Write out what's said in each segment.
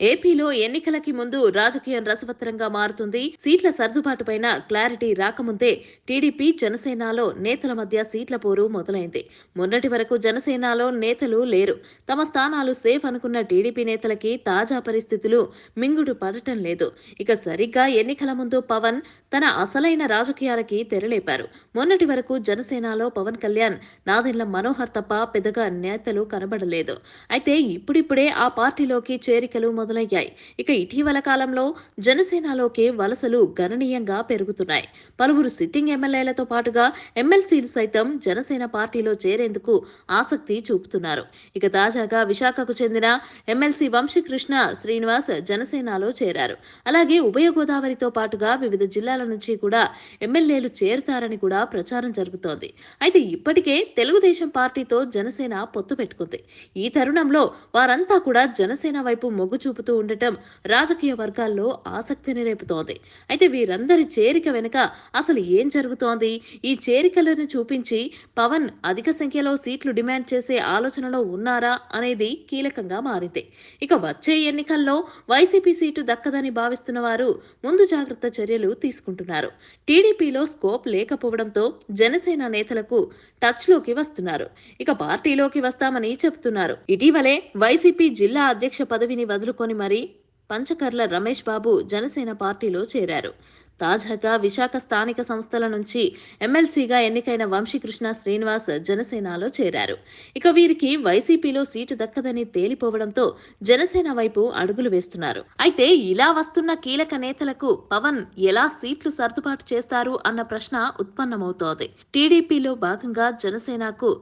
ఏపీలో ఎన్నికలకి ముందు రాజకీయం రసవత్తరంగా మారుతుంది. సీట్ల సర్దుబాటుపైన క్లారిటీ రాకముందే టీడీపీ జనసేనలో నేతల మధ్య సీట్ల పోరు మొదలైంది. మొన్నటి వరకు జనసేనలో నేతలు లేరు. తమ స్థానాలు సేఫ్ అనుకున్న టీడీపీ నేతలకి తాజా పరిస్థితులు మింగుడు పడటం లేదు. ఇక సరిగ్గా ఎన్నికల ముందు పవన్ తన అసలైన రాజకీయాలకి తెరలేపారు. మొన్నటి వరకు జనసేనలో పవన్ కళ్యాణ్ నాదెండ్ల మనోహర్ తప్ప పెద్దగా నేతలు కనబడలేదు. అయితే ఇప్పుడిప్పుడే ఆ పార్టీలోకి చేరికలు మొదలయ్యాయి. ఇక ఇటీవల కాలంలో జనసేనలోకి వలసలు గణనీయంగా పెరుగుతున్నాయి. పలువురు సిట్టింగ్ ఎమ్మెల్యేలతో పాటుగా ఎమ్మెల్సీలు సైతం జనసేన పార్టీలో చేరేందుకు ఆసక్తి చూపుతున్నారు. ఇక తాజాగా విశాఖకు చెందిన ఎమ్మెల్సీ వంశీకృష్ణ శ్రీనివాస్ జనసేనలో చేరారు. అలాగే ఉభయ గోదావరితో పాటుగా వివిధ జిల్లాల నుంచి కూడా ఎమ్మెల్యేలు చేరుతారని కూడా ప్రచారం జరుగుతోంది. అయితే ఇప్పటికే తెలుగుదేశం పార్టీతో జనసేన పొత్తు పెట్టుకుంది. ఈ తరుణంలో వారంతా కూడా జనసేన వైపు మొగ్గు చూపుతూ ఉండటం రాజకీయ వర్గాల్లో ఆసక్తిని రేపుతోంది. అయితే వీరందరి చేరిక వెనుక అసలు ఏం జరుగుతోంది? ఈ చేరికలను చూపించి పవన్ అధిక సంఖ్యలో సీట్లు డిమాండ్ చేసే ఆలోచనలో ఉన్నారా అనేది కీలకంగా మారింది. ఇక వచ్చే ఎన్నికల్లో వైసీపీ సీటు దక్కదని భావిస్తున్న వారు ముందు జాగ్రత్త చర్యలు తీసుకుంటున్నారు. టీడీపీలో స్కోప్ లేకపోవడంతో జనసేన నేతలకు టచ్లోకి వస్తున్నారు. ఇక పార్టీలోకి వస్తామని చెబుతున్నారు ఇటీవలే వైసీపీ జిల్లా అధ్యక్ష పదవిని వదులుకొని మరీ పంచకర్ల రమేష్ బాబు జనసేన పార్టీలో చేరారు. తాజాగా విశాఖ స్థానిక సంస్థల నుంచి ఎమ్మెల్సీగా ఎన్నికైన వంశీకృష్ణ శ్రీనివాస్ జనసేనలో చేరారు. ఇక వీరికి వైసీపీలో సీటు దక్కదని తేలిపోవడంతో జనసేన వైపు అడుగులు వేస్తున్నారు. అయితే ఇలా వస్తున్న కీలక నేతలకు పవన్ ఎలా సీట్లు సర్దుబాటు చేస్తారు అన్న ప్రశ్న ఉత్పన్నమవుతోంది. టీడీపీలో భాగంగా జనసేనకు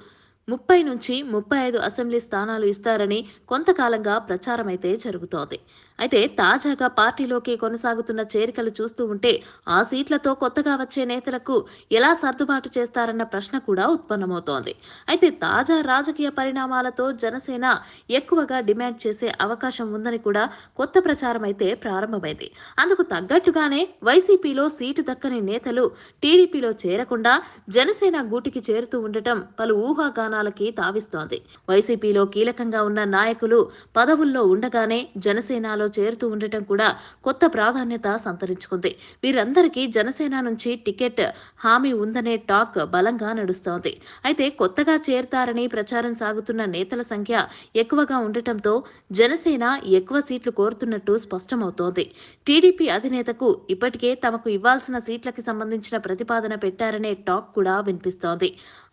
ముప్పై నుంచి ముప్పై ఐదు అసెంబ్లీ స్థానాలు ఇస్తారని కొంతకాలంగా ప్రచారమైతే జరుగుతోంది. అయితే తాజాగా పార్టీలోకి కొనసాగుతున్న చేరికలు చూస్తూ ఉంటే ఆ సీట్లతో కొత్తగా వచ్చే నేతలకు ఎలా సర్దుబాటు చేస్తారన్న ప్రశ్న కూడా ఉత్పన్నమవుతోంది. అయితే తాజా రాజకీయ పరిణామాలతో జనసేన ఎక్కువగా డిమాండ్ చేసే అవకాశం ఉందని కూడా కొత్త ప్రచారం అయితే ప్రారంభమైంది. అందుకు తగ్గట్టుగానే వైసీపీలో సీటు దక్కని నేతలు టీడీపీలో చేరకుండా జనసేన గూటికి చేరుతూ ఉండటం పలు స్థానాలకి తావిస్తోంది. వైసీపీలో కీలకంగా ఉన్న నాయకులు పదవుల్లో ఉండగానే జనసేనలో చేరుతూ ఉండటం కూడా కొత్త ప్రాధాన్యత సంతరించుకుంది. వీరందరికీ జనసేన నుంచి టికెట్ హామీ ఉందనే టాక్ బలంగా నడుస్తోంది. అయితే కొత్తగా చేరతారని ప్రచారం సాగుతున్న నేతల సంఖ్య ఎక్కువగా ఉండటంతో జనసేన ఎక్కువ సీట్లు కోరుతున్నట్టు స్పష్టమవుతోంది. టీడీపీ అధినేతకు ఇప్పటికే తమకు ఇవ్వాల్సిన సీట్లకి సంబంధించిన ప్రతిపాదన పెట్టారనే టాక్ కూడా వినిపిస్తోంది.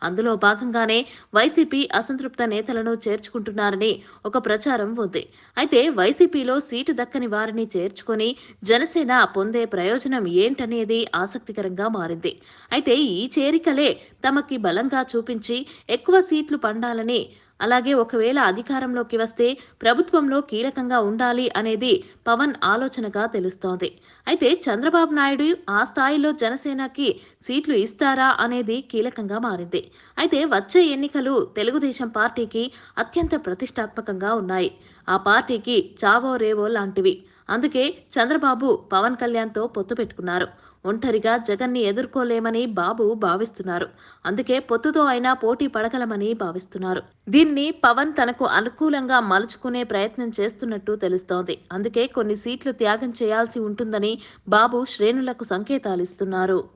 అందులో భాగంగానే వైసీపీ అసంతృప్త నేతలను చేర్చుకుంటున్నారని ఒక ప్రచారం ఉంది. అయితే వైసీపీలో సీటు దక్కని వారిని చేర్చుకొని జనసేన పొందే ప్రయోజనం ఏంటనేది ఆసక్తికరంగా మారింది. అయితే ఈ చేరికలే తమకి బలంగా చూపించి ఎక్కువ సీట్లు పండాలని అలాగే ఒకవేళ అధికారంలోకి వస్తే ప్రభుత్వంలో కీలకంగా ఉండాలి అనేది పవన్ ఆలోచనగా తెలుస్తోంది. అయితే చంద్రబాబు నాయుడు ఆ స్థాయిలో జనసేనకి సీట్లు ఇస్తారా అనేది కీలకంగా మారింది. అయితే వచ్చే ఎన్నికలు తెలుగుదేశం పార్టీకి అత్యంత ప్రతిష్టాత్మకంగా ఉన్నాయి. ఆ పార్టీకి చావో రేవో లాంటివి. అందుకే చంద్రబాబు పవన్ కళ్యాణ్తో పొత్తు పెట్టుకున్నారు. ఒంటరిగా జగన్ని ఎదుర్కోలేమని బాబు భావిస్తున్నారు. అందుకే పొత్తుతో అయినా పోటీ పడగలమని భావిస్తున్నారు. దీన్ని పవన్ తనకు అనుకూలంగా మలుచుకునే ప్రయత్నం చేస్తున్నట్టు తెలుస్తోంది. అందుకే కొన్ని సీట్లు త్యాగం చేయాల్సి ఉంటుందని బాబు శ్రేణులకు సంకేతాలిస్తున్నారు.